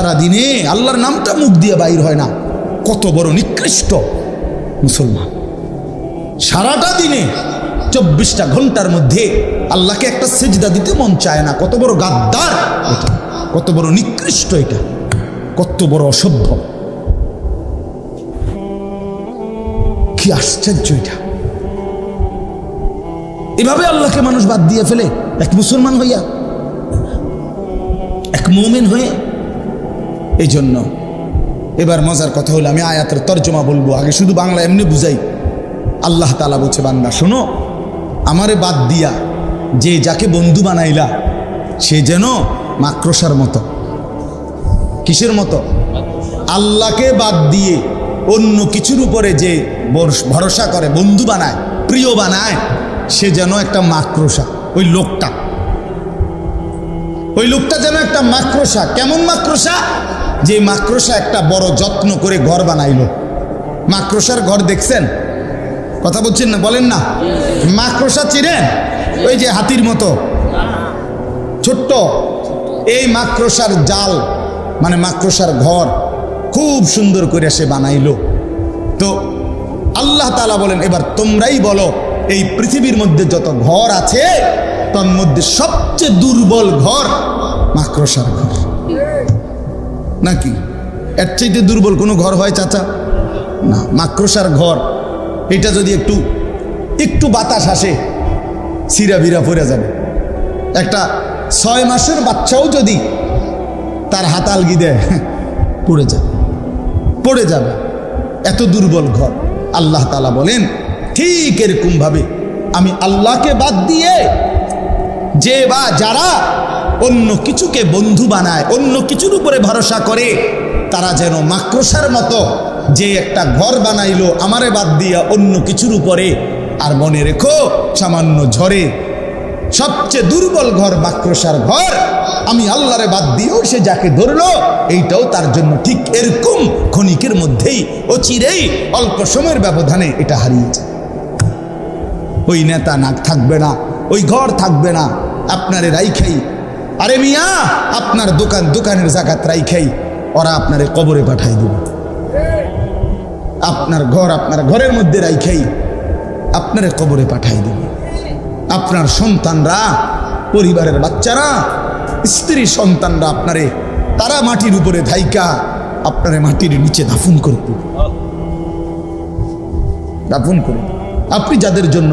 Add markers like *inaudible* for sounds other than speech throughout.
সারাদিনে আল্লাহর নামটা মুখ দিয়ে বাইর হয় না। কত বড় নিকৃষ্ট মুসলমান। সারাটা দিনে চব্বিশটা ঘণ্টার মধ্যে আল্লাহকে একটা সেজদা দিতে মন চায় না। কত বড় গাদ্দার এটা। কত বড় নিকৃষ্ট এটা। কত বড় অসভ্য। কি আশ্চর্য এটা। এভাবে আল্লাহকে মানুষ বাদ দিয়ে ফেলে। এক মুসলমান হইয়া, এক মোমেন হয়ে এই জন্য এবার মজার কথা হলো, আমি আয়াতের তর্জমা বলব। আগে শুধু বাংলা এমনি বুঝাই। আল্লাহ তালা বলছে, বান্দা, শোনো, আমারে বাদ দিয়া যে যাকে বন্ধু বানাইলা, সে যেন মাক্রসার মতো। কিসের মতো? আল্লাহকে বাদ দিয়ে অন্য কিছুর উপরে যে ভরসা করে, বন্ধু বানায়, প্রিয় বানায়, সে যেন একটা মাক্রসা ওই লোকটা। ওই লোকটা যেন একটা মাক্রসা কেমন মাক্রসা যে মাকড়সা একটা বড় যত্ন করে ঘর বানাইলো। মাকড়সার ঘর দেখছেন? কথা বলছেন না? বলেন না। মাকড়সা চিনেন? ওই যে হাতির মতো। ছোট্ট। এই মাকড়সার জাল মানে মাকড়সার ঘর, খুব সুন্দর করে সে বানাইলো। তো আল্লাহ তালা বলেন, এবার তোমরাই বলো, এই পৃথিবীর মধ্যে যত ঘর আছে তার মধ্যে সবচেয়ে দুর্বল ঘর মাকড়সার ঘর। নাকি? এর চাইতে দুর্বল কোনো ঘর হয় চাচা? না মাক্রসার ঘর। এটা যদি একটু একটু বাতাস আসে, সিরা বিরা পড়ে যাবে। একটা ছয় মাসের বাচ্চাও যদি তার হাতালগি দেয়, *laughs* পড়ে যাবে। পড়ে যাবে। এত দুর্বল ঘর। আল্লাহ তালা বলেন, ঠিক এরকমভাবে আমি আল্লাহকে বাদ দিয়ে যে বা যারা অন্য কিছুকে বন্ধু বানায়, অন্য কিছুর উপরে ভরসা করে, তারা যেন মাক্রসার মতো যে একটা ঘর বানাইলো, আমারে বাদ দিয়া অন্য কিছুর উপরে। আর মনে রেখো, সামান্য ঝড়ে সবচেয়ে দুর্বল ঘর মাক্রসার ঘর, আমি আল্লাহরে বাদ দিয়েও সে যাকে ধরলো, এইটাও তার জন্য ঠিক এরকম ক্ষণিকের মধ্যেই ও চিরেই অল্প সময়ের ব্যবধানে এটা হারিয়েছে ওই নেতা নাক থাকবে না, ওই ঘর থাকবে না, আপনারে রাইখাই আরে মিয়া, আপনার দোকান দোকানের জায়গাত রাইখাই ওরা আপনারে কবরে পাঠাই দেবে। আপনার ঘর আপনার ঘরের মধ্যে রাইখাই আপনারে কবরে পাঠাই দেবে। আপনার সন্তানরা, পরিবারের বাচ্চারা, স্ত্রী সন্তানরা আপনারে তারা মাটির উপরে ধাইকা আপনারে মাটির নিচে দাফন করে দাফন করে আপনি যাদের জন্য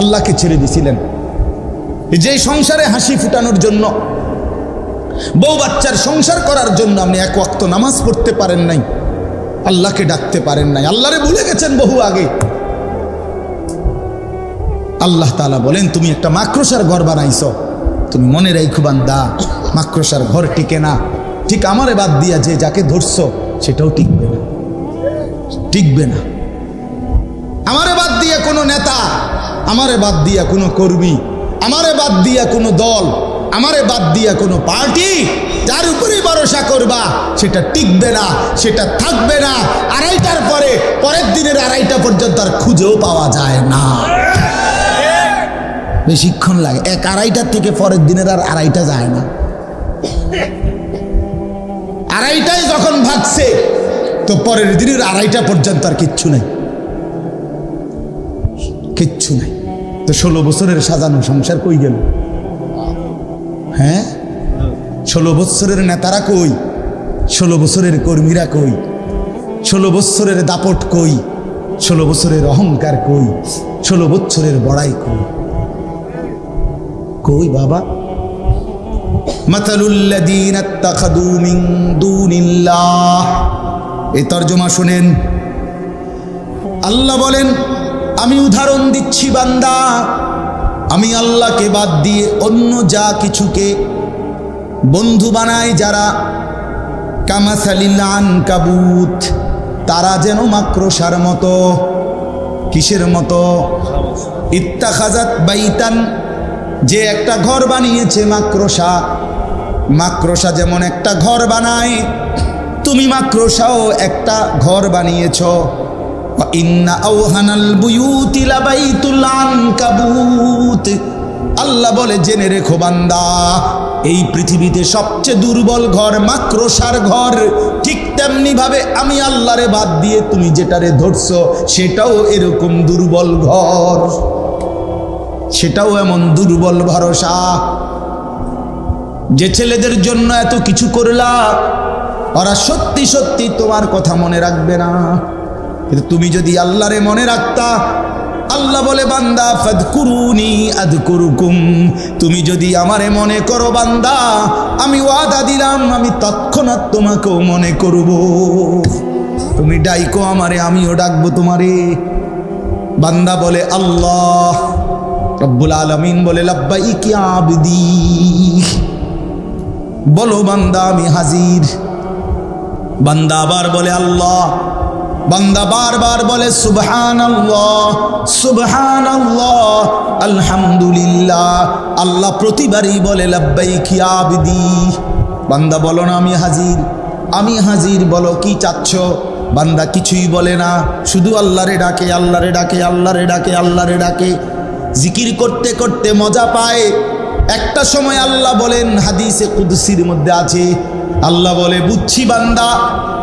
আল্লাহকে ছেড়ে দিছিলেন যে সংসারে হাসি ফুটানোর জন্য, বউ বাচ্চার সংসার করার জন্য আপনি এক ওয়াক্ত নামাজ পড়তে পারেন নাই, আল্লাহকে ডাকতে পারেন নাই। আল্লাহরে ভুলে গেছেন বহু আগে। আল্লাহ তালা বলেন, তুমি একটা মাক্রসার ঘর বানাইছ। তুমি মনে রাইখো বান্দা মাক্রসার ঘর টিকে না। ঠিক আমারে বাদ দিয়া যে যাকে ধরছো, সেটাও টিকবে না। টিকবে না। আমারে বাদ দিয়া কোনো নেতা, আমারে বাদ দিয়া কোনো কর্মী আমারে বাদ দিয়া কোনো দল, আমারে বাদ দিয়া কোনো পার্টি, যার উপরেই ভরসা করবা, সেটা টিকবে না, সেটা থাকবে না। আড়াইটার পরে, পরের দিনের আড়াইটা পর্যন্ত আর খুঁজেও পাওয়া যায় না। বেশিক্ষণ লাগে। এক আড়াইটার থেকে পরের দিনের আর আড়াইটা যায় না। আড়াইটায় যখন ভাগছে, তো পরের দিনের আড়াইটা পর্যন্ত আর কিচ্ছু নেই। কিচ্ছু নাই। তো ষোলো বছরের সাজানো সংসার কই গেল? হ্যাঁ? ষোলো বছরের নেতারা কই? ষোলো বছরের কর্মীরা কই? ষোলো বছরের দাপট কই? ষোলো বছরের অহংকার কই? ষোলো বছরের বড়াই কই? কই বাবা? এই তর্জমা শুনেন। আল্লাহ বলেন আমি উদাহরণ দিচ্ছি বান্দা। আমি আল্লাহকে বাদ দিয়ে অন্য যা কিছুকে বন্ধু বানাই যারা কামাসালিলান কাবুত তারা যেন মাক্রসার মতো, কিসের মতো? ইত্তাখাজাত বাইতান, যে একটা ঘর বানিয়েছে মাক্রসা মাক্রসা যেমন একটা ঘর বানায়, তুমি মাক্রসাও একটা ঘর বানিয়েছ। আল্লাহ বলে, জেনে রেখো বান্দা, এই পৃথিবীতে সবচেয়ে দুর্বল ঘর মাক্রোসার ঘর। ঠিক তেমনি ভাবে আমি আল্লাহরে বাদ দিয়ে তুমি যেটারে ধরছো, সেটাও এরকম দুর্বল ঘর। সেটাও এমন দুর্বল ভরসা। যে ছেলেদের জন্য এত কিছু করলা, ওরা সত্যি সত্যি তোমার কথা মনে রাখবে না। কিন্তু তুমি যদি আল্লাহরে মনে রাখতা, আল্লাহ বলে, বান্দা, ফাদকুরুনি আদকুরুকুম। তুমি যদি আমারে মনে করো, বান্দা, আমি ওয়াদা দিলাম, আমি তৎক্ষণাৎ তোমাকেও মনে করব। তুমি ডাইকো আমারে, আমিও ডাকবো তোমারে। বান্দা বলে, আল্লাহ, রব্বুল আলমিন বলে লাব্বাই কি আবদি। বলো, বান্দা, আমি হাজির। বান্দা আবার বলে, আল্লাহ বান্দা বারবার বলে সুবহান সুবহান আলহামদুলিল্লাহ। আল্লাহ প্রতিবারই বলে লাব্বাই আবদি। বান্দা বলো না, আমি হাজির। আমি হাজির, বলো, কি চাচ্ছ? বান্দা কিছুই বলে না, শুধু আল্লাহরে ডাকে আল্লাহরে ডাকে আল্লাহরে ডাকে আল্লাহরে ডাকে। জিকির করতে করতে মজা পায়। একটা সময় আল্লাহ বলেন, হাদিসে কুদসির মধ্যে আছে আল্লাহ বলে, বুঝছি বান্দা,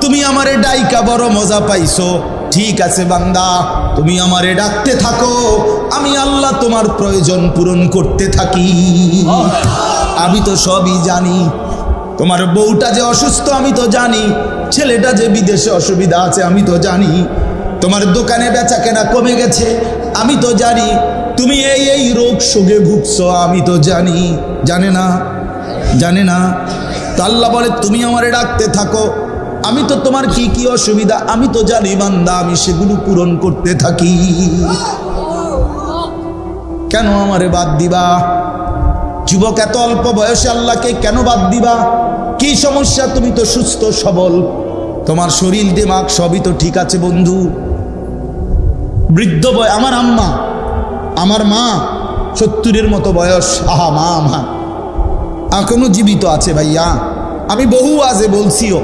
তুমি আমারে ডাইকা বড় মজা পাইছো। ঠিক আছে বান্দা, তুমি আমারে ডাকতে থাকো। আমি আল্লাহ তোমার প্রয়োজন পূরণ করতে থাকি। আমি তো সবই জানি। তোমার বউটা যে অসুস্থ, আমি তো জানি। ছেলেটা যে বিদেশে অসুবিধা আছে, আমি তো জানি। তোমার দোকানে বেচা কেনা কমে গেছে, আমি তো জানি। তুমি এই এই রোগ সোগে ভুগছো, আমি তো জানি। জানে না? জানে না? আল্লাহ বলে, তুমি আমারে ডাকতে থাকো। আমি তো তোমার কি কি অসুবিধা? আমি তো জানি বান্দা, আমি সেগুলো পূরণ করতে থাকি। কেন আমারে বাদ দিবা? যুবক, এত অল্প বয়সে আল্লাহকে কেন বাদ দিবা? কি সমস্যা? তুমি তো সুস্থ, সবল। তোমার শরীর, দিমাগ সবই তো ঠিক আছে, বন্ধু। বৃদ্ধ বয়, আমার আম্মা, আমার মা, সত্তরের মতো বয়স। আহা, মা আমার এখনও জীবিত আছে ভাইয়া। আমি বহু আজে বলছিও।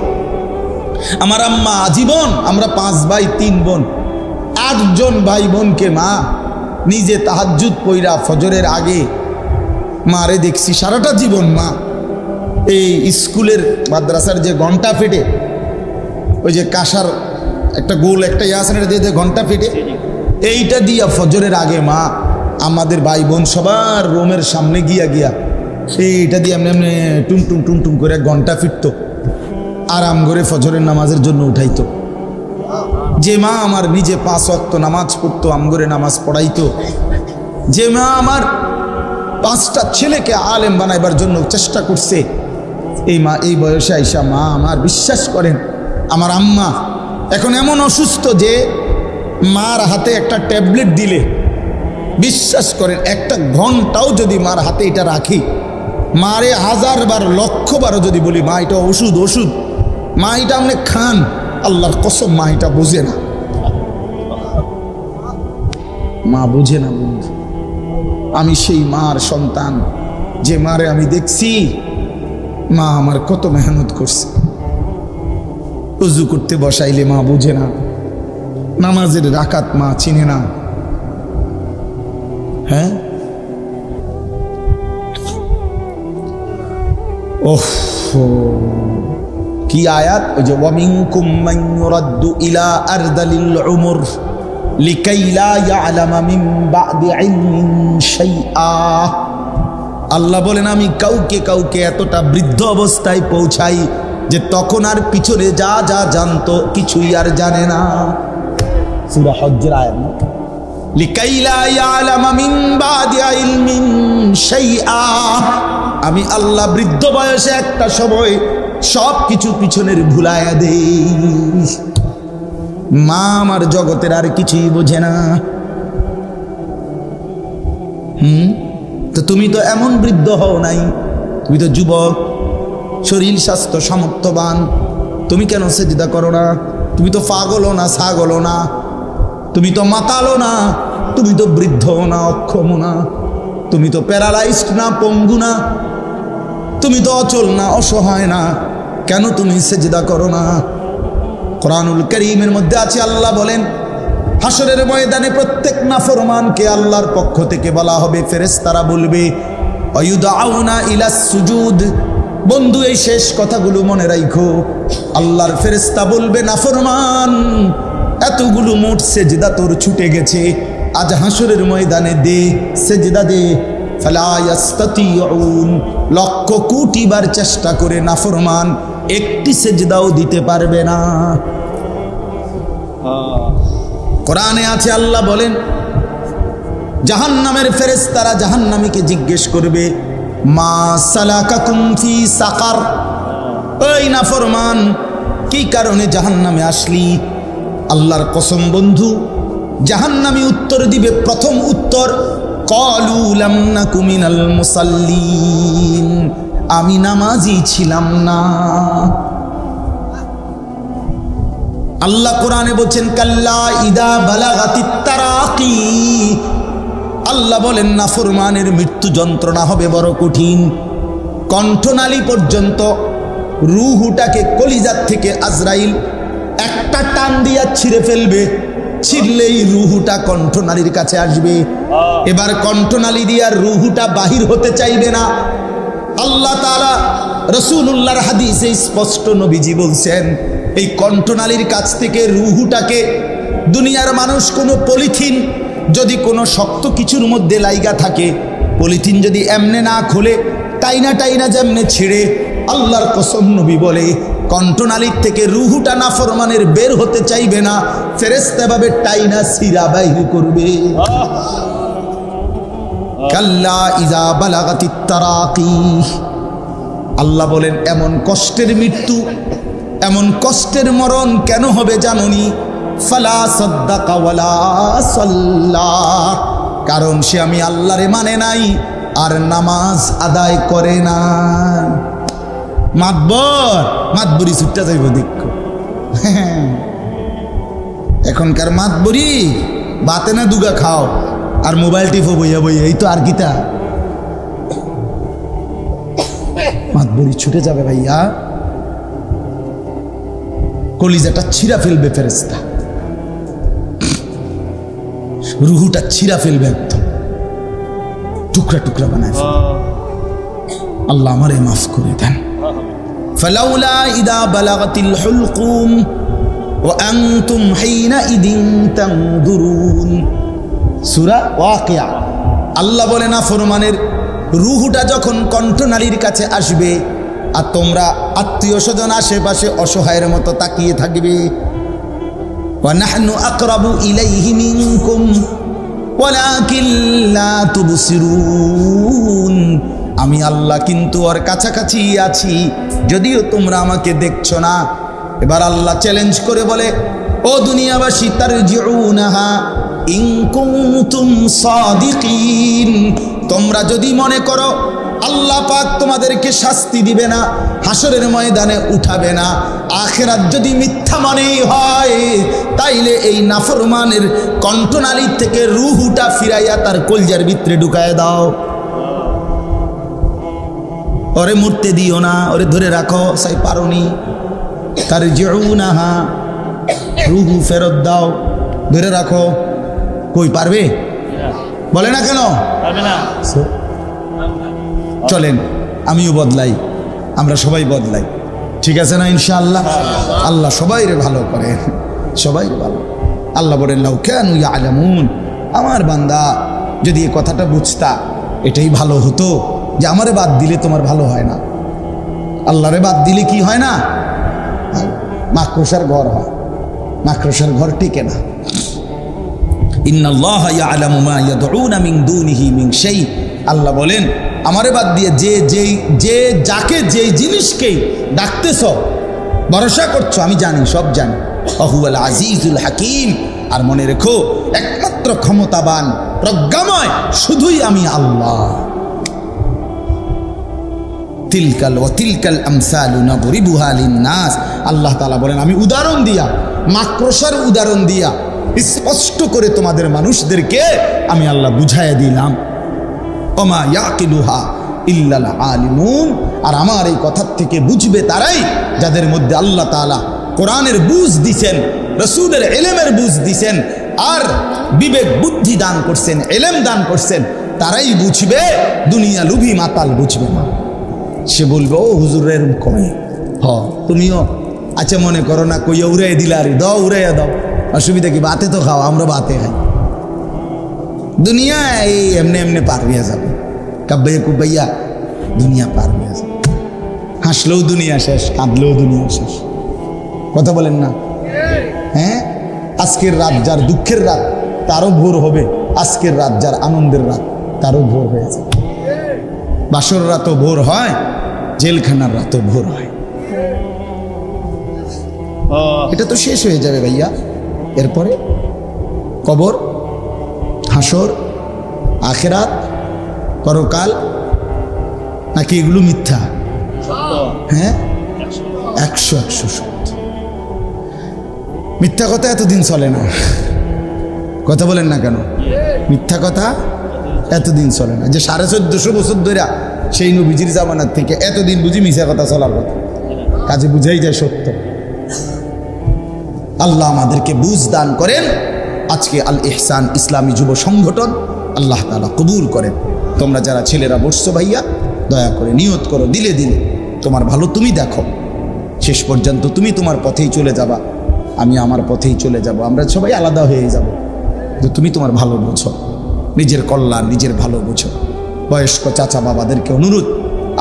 আমার আম্মা আজীবন আমরা পাঁচ ভাই তিন বোন আটজন ভাই বোনকে মা নিজে তাহাজ্জুদ পইরা ফজরের আগে মারে দেখছি সারাটা জীবন মা। এই স্কুলের মাদ্রাসার যে ঘণ্টা ফেটে ওই যে কাঁসার একটা গোল একটা ইয়ে আছে দিয়ে যে ঘণ্টা ফেটে এইটা দিয়া ফজরের আগে মা আমাদের ভাই বোন সবার রোমের সামনে গিয়া গিয়া এইটা দিয়ে এমনি এমনি টুম টুম টুম টুম করে ঘণ্টা ফিরতো। আরাম করে ফজরের নামাজের জন্য উঠাইতো। যে মা আমার নিজে পাঁচ অক্ত নামাজ পড়তো আমগরে নামাজ পড়াইতো। যে মা আমার পাঁচটা ছেলেকে আলেম বানাইবার জন্য চেষ্টা করছে, এই মা, এই বয়সে আইসা মা আমার বিশ্বাস করেন, আমার আম্মা এখন এমন অসুস্থ যে মার হাতে একটা ট্যাবলেট দিলে বিশ্বাস করেন, একটা ঘন্টাও যদি মার হাতে এটা রাখি মারে বার লক্ষ বারও যদি বলি, মা, এটা ওষুধ ওষুধ। মা, এটা আপনি খান। আল্লাহর কসম, মা, এটা বোঝে না। মা বোঝে না, বন্ধু। আমি সেই মার সন্তান, যে মারে আমি দেখছি। মা আমার কত মেহনত করছে। উজু করতে বসাইলে মা বোঝে না। নামাজের রাকাত মা চিনে না। হ্যাঁ? ওহ কি আয়াত? ওই যে, ওয়ামিনকুম মান ইউরাদ্দু ইলা আরদালিল উমর লিকাই লা ইয়ালামা মিন বাদি ইলমিন আল্লাহ বলেন, আমি কাউকে কাউকে এতটা বৃদ্ধ অবস্থায় পৌঁছাই যে তখন আর পিছনে যা যা জানতো কিছুই আর জানে না। সূরা হজ্জের আয়াত আমি আল্লাহ বৃদ্ধ বয়সে একটা সময় সব কিছু পিছনের ভুলায়া দেই। মা আমার জগতের আর কিছুই বোঝে না। হুম? তো তুমি তো এমন বৃদ্ধ হও নাই। তুমি তো যুবক, শরীর স্বাস্থ্য সামর্থ্যবান তুমি কেন সেদিদা করো না? তুমি তো পাগলও না, ছাগলও না। তুমি তো মাতালো না, তুমি তো বৃদ্ধ না অক্ষম না, তুমি তো প্যারালাইজড না, পঙ্গু না, তুমি তো অচল না, অসহায় না, কেন তুমি সেজদা করো না? কোরআনুল করিমের মধ্যে আছে, আল্লাহ বলেন হাসরের ময়দানে প্রত্যেক নাফরমানকে আল্লাহর পক্ষ থেকে বলা হবে, ফেরেশতারা বলবে, অয়ুদাউনা ইলাস সুজুদ। বন্ধু, এই শেষ কথাগুলো মনে রাখো আল্লাহর ফেরেস্তা বলবে, নাফরমান এতগুলো মোট সেজদা তোর ছুটে গেছে। আজ হাসরের ময়দানে দে সেজদা দে। লক্ষ কোটি বার চেষ্টা করে নাফরমান একটি সেজদাও দিতে পারবে না। কোরআনে আছে আল্লাহ বলেন জাহান্নামের ফেরেশতারা জাহান্নামীকে জিজ্ঞেস করবে মা সালাকাকুম ফি সাকার? ওই নাফরমান কি কারণে জাহান্নামে আসলি? আল্লাহর কসম বন্ধু, জাহান্নামী উত্তর দিবে প্রথম উত্তর লাম মুসাল্লিন আমি নামাজি ছিলাম না। আল্লাহ কোরআনে বলছেন, কাল্লা ইদা বালাগাতিত তারাকি আল্লাহ বলেন, না ফরমানের মৃত্যু যন্ত্রণা হবে বড় কঠিন। কণ্ঠনালী পর্যন্ত রুহুটাকে কলিজার থেকে আজরাইল একটা টান দিয়া ছিঁড়ে ফেলবে। ছিঁড়লেই রুহুটা কণ্ঠনালীর কাছে আসবে। এবার কণ্ঠনালী দিয়ার রুহুটা বাহির হতে চাইবে না। আল্লাহ তালা রসুল্লাহর হাদিসে স্পষ্ট নবীজি বলছেন এই কণ্ঠনালীর কাছ থেকে রুহুটাকে দুনিয়ার মানুষ কোনো পলিথিন যদি কোনো শক্ত কিছুর মধ্যে লাইগা থাকে পলিথিন যদি এমনে না খোলে টাইনা টাইনা যেমনে ছেড়ে আল্লাহর কসম নবী বলে কণ্ঠনালীর থেকে রুহুটা না ফরমানের বের হতে চাইবে না ফেরেস্তাভাবে টাইনা সিরা বাইর করবে। কাল্লা ইজা বালাগাতি তারাকি। আল্লাহ বলেন, এমন কষ্টের মৃত্যু, এমন কষ্টের মরণ কেন হবে জাননি? ফালা সদ্দাকা ওয়ালা সাল্লা। কারণ সে আমি আল্লাহরে মানে নাই, আর নামাজ আদায় করে না। মাতবর মাতবরি ছুটটা যাইব দেখ। এখনকার মাতবরি বাতে না দুগা খাও আর মোবাইল টিপো বইয়া বইয়া এই তো আর কিতা মাতবরি ছুটে যাবে ভাইয়া। কলিজাটা ছিঁড়া ফেলবে ফেরেস্তা রুহুটা ছিঁড়া ফেলবে একদম। টুকরা টুকরা বানায়। আল্লাহ আমারে মাফ করে দেন। فلولا إذا بلغت الحلقوم وأنتم حينئذ تنظرون সুরা ওয়াকিয়া আল্লাহ বলে না ফরমানের রুহুটা যখন কণ্ঠনালীর কাছে আসবে আর তোমরা আত্মীয় স্বজন আশেপাশে অসহায়ের মতো তাকিয়ে থাকবে وَنَحْنُ أَقْرَبُ إِلَيْهِ مِنكُمْ وَلَكِنْ لَا تُبْصِرُونَ আমি আল্লাহ কিন্তু ওর কাছাকাছি আছি। যদিও তোমরা আমাকে দেখছ না। এবার আল্লাহ চ্যালেঞ্জ করে বলে, ও দুনিয়াবাসী তার তোমরা যদি মনে করো, আল্লাহ পাক তোমাদেরকে শাস্তি দিবে না হাসরের ময়দানে উঠাবে না, আখেরাত যদি মিথ্যা মনেই হয়, তাইলে এই নাফরমানের কণ্ঠনালীর থেকে রুহুটা ফিরাইয়া তার কলজার ভিতরে ঢুকায় দাও। ওরে মরতে দিও না ওরে ধরে রাখো সাই পারোনি। তার জেউনাহা রুহু ফেরত দাও ধরে রাখো। কই পারবে? বলে না কেন? চলেন আমিও বদলাই আমরা সবাই বদলাই। ঠিক আছে না ইনশাআল্লাহ? আল্লাহ সবাই রে ভালো করে সবাই ভালো। আল্লাহ বলেন লাউ কেন আলামুন আমার বান্দা যদি এই কথাটা বুঝতা এটাই ভালো হতো। যে আমারে বাদ দিলে তোমার ভালো হয় না। আল্লাহরে বাদ দিলে কি হয় না? মাকড়সার ঘর হয়। মাকড়সার ঘর টিকে না। আল্লাহ বলেন, আমারে বাদ দিয়ে যে যেই, যে যাকে যেই জিনিসকে ডাকতেছ, ভরসা করছ, আমি জানি, সব জানি। অহুয়াল আজিজুল হাকিম। আর মনে রেখো, একমাত্র ক্ষমতাবান, প্রজ্ঞাময়, শুধুই আমি আল্লাহ। তিলকাল ও তিলকাল আমসালু নবরিবুহা লিন্নাস। আল্লাহ তাআলা বলেন, আমি উদাহরণ দিয়া মাক্রসার উদাহরণ দিয়া, স্পষ্ট করে তোমাদের মানুষদেরকে আমি আল্লাহ বুঝাইয়া দিলাম। ওমা ইয়াকিলুহা ইল্লাল আলিমুন। আর আমার এই কথার থেকে বুঝবে তারাই যাদের মধ্যে আল্লাহ তাআলা কোরআনের বুঝ দিছেন, রসুলের এলেমের বুঝ দিছেন, আর বিবেক বুদ্ধি দান করছেন এলেম দান করছেন, তারাই বুঝবে, দুনিয়া লুভি মাতাল বুঝবে না। সে বলবে, ও হুজুরের কমে। হ, তুমিও আচ্ছা মনে করো না, কইয়া উড়াই দিলা আরে, দাও, উড়াইয়া দাও। অসুবিধা কি, বাতে তো খাও, আমরা বাতে খাই। দুনিয়া এই এমনি এমনি পার হয়ে যাবে। কাব্বাইয়া কুব্বাইয়া দুনিয়া পার হয়ে যাবে। হাসলেও দুনিয়া শেষ, কাঁদলেও দুনিয়া শেষ। কথা বলেন না? হ্যাঁ? আজকের রাত যার দুঃখের রাত, তারও ভোর হবে। আজকের রাত যার আনন্দের রাত, তারও ভোর হয়ে যাবে। বাসর রাতও ভোর হয় জেলখানার রাত ভোর হয়। এটা তো শেষ হয়ে যাবে ভাইয়া। এরপরে কবর, হাসর, আখেরাত, পরকাল, নাকি এগুলো মিথ্যা? হ্যাঁ? একশো একশো সত্য। মিথ্যা কথা এতদিন চলে না। কথা বলেন না কেন? মিথ্যা কথা এতদিন চলে না। যে সাড়ে চোদ্দশো বছর ধরে সেই নবীজির জামানার থেকে এতদিন বুঝি মিথ্যা কথা চলার কথা। কাজে বুঝাই যায় সত্য। আল্লাহ আমাদেরকে বুঝ দান করেন। আজকে আল ইহসান ইসলামী যুব সংগঠন আল্লাহ তালা কবুল করেন। তোমরা যারা ছেলেরা বসছো ভাইয়া, দয়া করে নিয়ত করো, দিলে দিলে। তোমার ভালো তুমি দেখো। শেষ পর্যন্ত তুমি তোমার পথেই চলে যাবা। আমি আমার পথেই চলে যাব। আমরা সবাই আলাদা হয়ে যাব। তুমি তোমার ভালো বোঝো। নিজের কল্যাণ, নিজের ভালো বোঝো। বয়স্ক চাচা বাবাদেরকে অনুরোধ,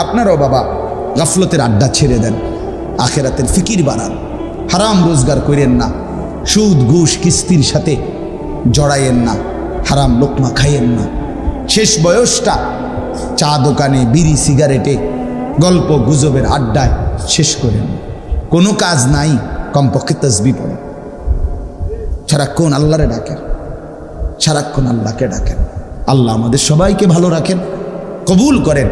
আপনারাও বাবা গাফলতের আড্ডা ছেড়ে দেন, আখেরাতের ফিকির বাড়ান, হারাম রোজগার করেন না, সুদ, ঘুষ, কিস্তির সাথে জড়াইয়েন না, হারাম লোকমা খাইয়েন না। শেষ বয়সটা চা দোকানে, বিড়ি, সিগারেটে, গল্প গুজবের আড্ডায় শেষ করেন। কোনো কাজ নাই, কমপক্ষে তসবি পড়ে সারাক্ষণ আল্লাহরে ডাকেন, সারাক্ষণ আল্লাহকে ডাকেন। আল্লাহ আমাদের সবাইকে ভালো রাখেন। কবুল করেন।